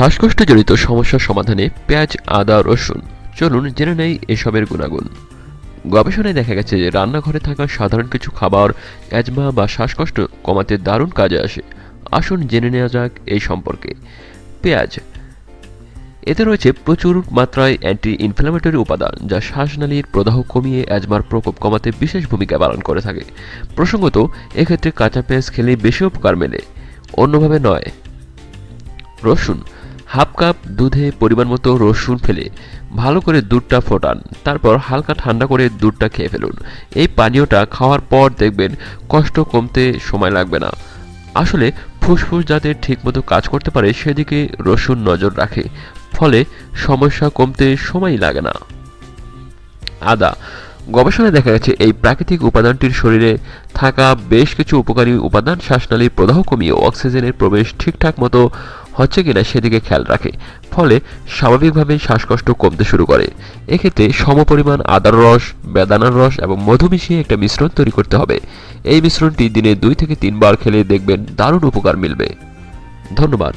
শ্বাসকষ্টজনিত সমস্যার সমাধানে পেঁয়াজ, আদা, রসুন। চলুন জেনে নেই এসবের গুণাগুণ। গবেষণায় দেখা গেছে যে রান্নাঘরে থাকা সাধারণ কিছু খাবার অ্যাজমা বা শ্বাসকষ্ট কমাতে দারুণ কাজে আসে। আসুন জেনে নেওয়া যাক এই সম্পর্কে। পেঁয়াজ। এতে রয়েছে প্রচুর মাত্রায় অ্যান্টি ইনফ্ল্যামেটরি উপাদান যা শ্বাসনালীর প্রদাহ কমিয়ে অ্যাজমার প্রকোপ কমাতে বিশেষ ভূমিকা পালন করে থাকে। প্রসঙ্গত, এক্ষেত্রে কাঁচা পেঁয়াজ খেলে বেশি উপকার মেলে। অন্যভাবে নয়। রসুন। হাফ কাপ দুধে পরিমাণ মতো রসুন ফেলে ভালো করে দুধটা ফোটান। তারপর হালকা ঠান্ডা করে দুধটা খেয়ে ফেলুন। এই পানীয়টা খাওয়ার পর দেখবেন কষ্ট কমতে সময় লাগবে না। আসলে ফুসফুস যাতে ঠিকমতো কাজ করতে পারে, সেদিকে রসুন নজর রাখে। ফলে সমস্যা কমতে সময় লাগে না। আদা গবেষণায় দেখা গেছে, এই প্রাকৃতিক উপাদানটির শরীরে থাকা বেশ কিছু উপকারী উপাদান শ্বাসনালীর প্রদাহ কমিয়ে অক্সিজেনের প্রবেশ ঠিকঠাক মতো হচ্ছে কিনা সেদিকে খেয়াল রাখে। ফলে স্বাভাবিকভাবেই শ্বাসকষ্ট কমতে শুরু করে। এক্ষেত্রে সমপরিমাণ আদার রস, বেদানার রস এবং মধু মিশিয়ে একটা মিশ্রণ তৈরি করতে হবে। এই মিশ্রণটি দিনে দুই থেকে তিনবার খেলে দেখবেন দারুণ উপকার মিলবে। ধন্যবাদ।